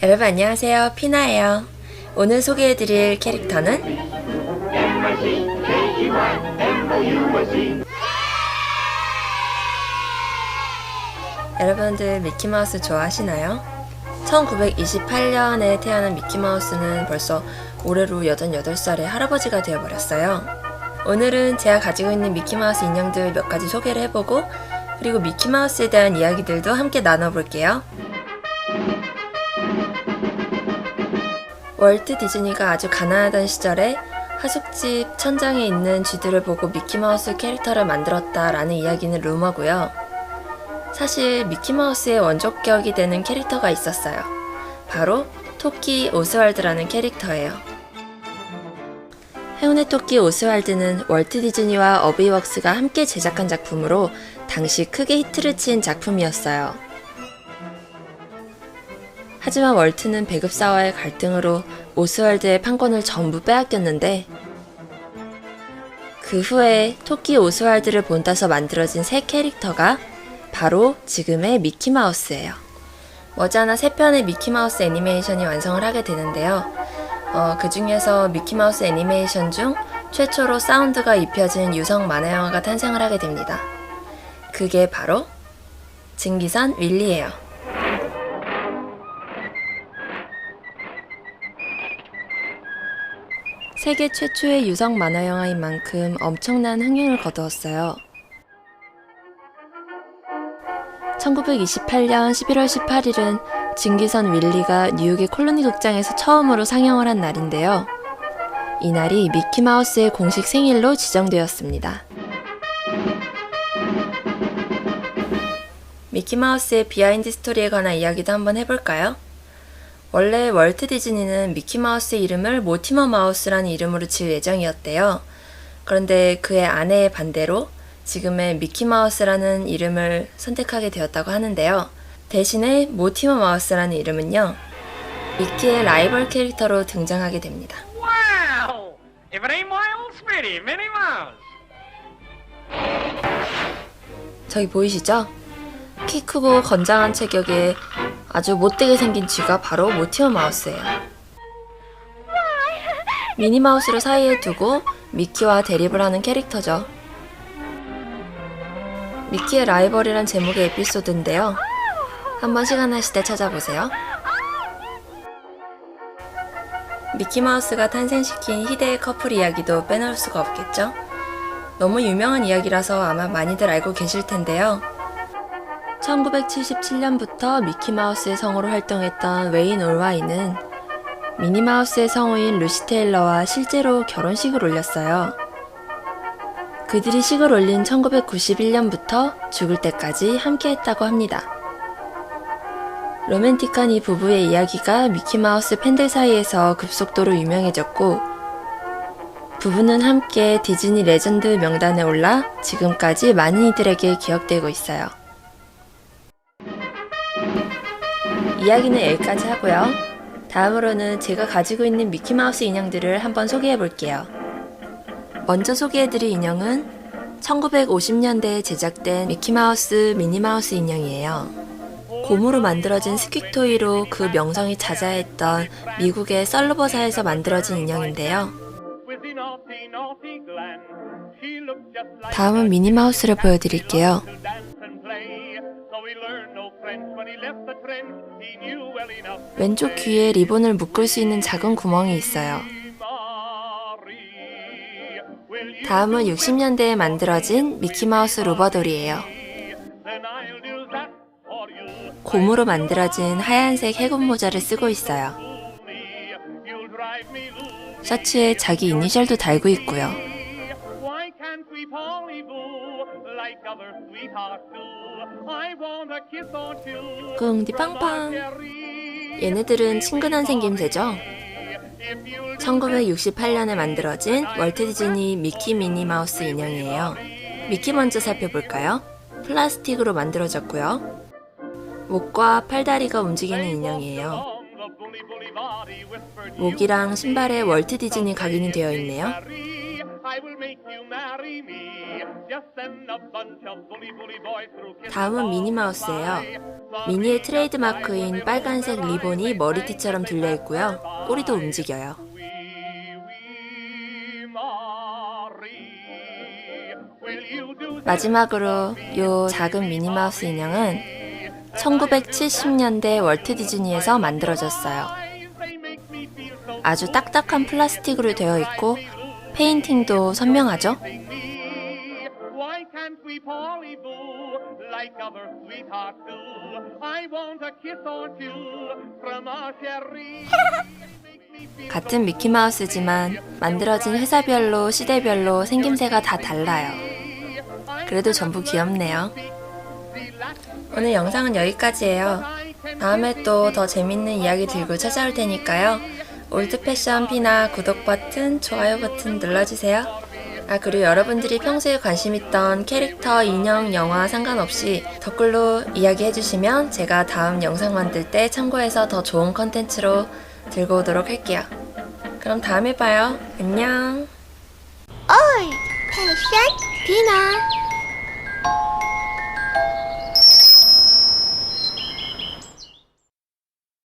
여러분 안녕하세요. 피나예요. 오늘 소개해드릴 캐릭터는 여러분들 미키마우스 좋아하시나요? 1928년에 태어난 미키마우스는 벌써 올해로 88살의 할아버지가 되어버렸어요. 오늘은 제가 가지고 있는 미키마우스 인형들 몇 가지 소개를 해보고 그리고 미키마우스에 대한 이야기들도 함께 나눠볼게요. 월트 디즈니가 아주 가난하던 시절에 하숙집 천장에 있는 쥐들을 보고 미키마우스 캐릭터를 만들었다라는 이야기는 루머고요. 사실 미키마우스의 원조격이 되는 캐릭터가 있었어요. 바로 토끼 오스왈드라는 캐릭터예요. 행운의 토끼 오스왈드는 월트 디즈니와 어베이웍스가 함께 제작한 작품으로 당시 크게 히트를 친 작품이었어요. 하지만 월트는 배급사와의 갈등으로 오스왈드의 판권을 전부 빼앗겼는데 그 후에 토끼 오스왈드를 본따서 만들어진 새 캐릭터가 바로 지금의 미키마우스예요. 머지않아 세 편의 미키마우스 애니메이션이 완성을 하게 되는데요. 어, 그 중에서 미키마우스 애니메이션 중 최초로 사운드가 입혀진 유성 만화 영화가 탄생을 하게 됩니다. 그게 바로 증기선 윌리예요. 세계 최초의 유성 만화 영화인 만큼 엄청난 흥행을 거두었어요. 1928년 11월 18일은 증기선 윌리가 뉴욕의 콜로니 극장에서 처음으로 상영을 한 날인데요. 이날이 미키마우스의 공식 생일로 지정되었습니다. 미키마우스의 비하인드 스토리에 관한 이야기도 한번 해볼까요? 원래 월트 디즈니는 미키마우스의 이름을 모티머 마우스라는 이름으로 지을 예정이었대요. 그런데 그의 아내의 반대로 지금의 미키마우스라는 이름을 선택하게 되었다고 하는데요. 대신에 모티머 마우스라는 이름은요. 미키의 라이벌 캐릭터로 등장하게 됩니다. 저기 보이시죠? 키 크고 건장한 체격에 아주 못되게 생긴 쥐가 바로 모티머 마우스예요. 미니 마우스를 사이에 두고 미키와 대립을 하는 캐릭터죠. 미키의 라이벌이란 제목의 에피소드인데요. 한번 시간 나실 때 찾아보세요. 미키 마우스가 탄생시킨 희대의 커플 이야기도 빼놓을 수가 없겠죠? 너무 유명한 이야기라서 아마 많이들 알고 계실 텐데요. 1977년부터 미키마우스의 성우로 활동했던 웨인 올와이는 미니마우스의 성우인 루시 테일러와 실제로 결혼식을 올렸어요. 그들이 식을 올린 1991년부터 죽을 때까지 함께 했다고 합니다. 로맨틱한 이 부부의 이야기가 미키마우스 팬들 사이에서 급속도로 유명해졌고, 부부는 함께 디즈니 레전드 명단에 올라 지금까지 많은 이들에게 기억되고 있어요. 이야기는 여기까지 하고요. 다음으로는 제가 가지고 있는 미키마우스 인형들을 한번 소개해 볼게요. 먼저 소개해 드릴 인형은 1950년대에 제작된 미키마우스 미니마우스 인형이에요. 고무로 만들어진 스퀵토이로 그 명성이 자자했던 미국의 썰러버사에서 만들어진 인형인데요. 다음은 미니마우스를 보여드릴게요. 왼쪽 귀에 리본을 묶을 수 있는 작은 구멍이 있어요. 다음은 60년대에 만들어진 미키마우스 로버돌이에요. 고무로 만들어진 하얀색 해군 모자를 쓰고 있어요. 셔츠에 자기 이니셜도 달고 있고요. 꿍디 빵빵. 얘네들은 친근한 생김새죠? If you'll 1968년에 만들어진 월트 디즈니 미키 미니 마우스 인형이에요. 미키 먼저 살펴볼까요? 플라스틱으로 만들어졌고요. 목과 팔다리가 움직이는 인형이에요. 목이랑 신발에 월트 디즈니 각인이 되어 있네요. 다음은 미니마우스예요. 미니의 트레이드 마크인 빨간색 리본이 머리띠처럼 들려 있고요. 꼬리도 움직여요. 마지막으로 요 작은 미니마우스 인형은 1970년대 월트 디즈니에서 만들어졌어요. 아주 딱딱한 플라스틱으로 되어 있고 페인팅도 선명하죠? 같은 미키마우스지만 만들어진 회사별로 시대별로 생김새가 다 달라요. 그래도 전부 귀엽네요. 오늘 영상은 여기까지예요. 다음에 또 더 재밌는 이야기 들고 찾아올 테니까요. 올드 패션 피나 구독 버튼, 좋아요 버튼 눌러주세요. 아, 그리고 여러분들이 평소에 관심 있던 캐릭터, 인형, 영화 상관없이 댓글로 이야기해주시면 제가 다음 영상 만들 때 참고해서 더 좋은 컨텐츠로 들고 오도록 할게요. 그럼 다음에 봐요. 안녕. 어이, 패션 비나.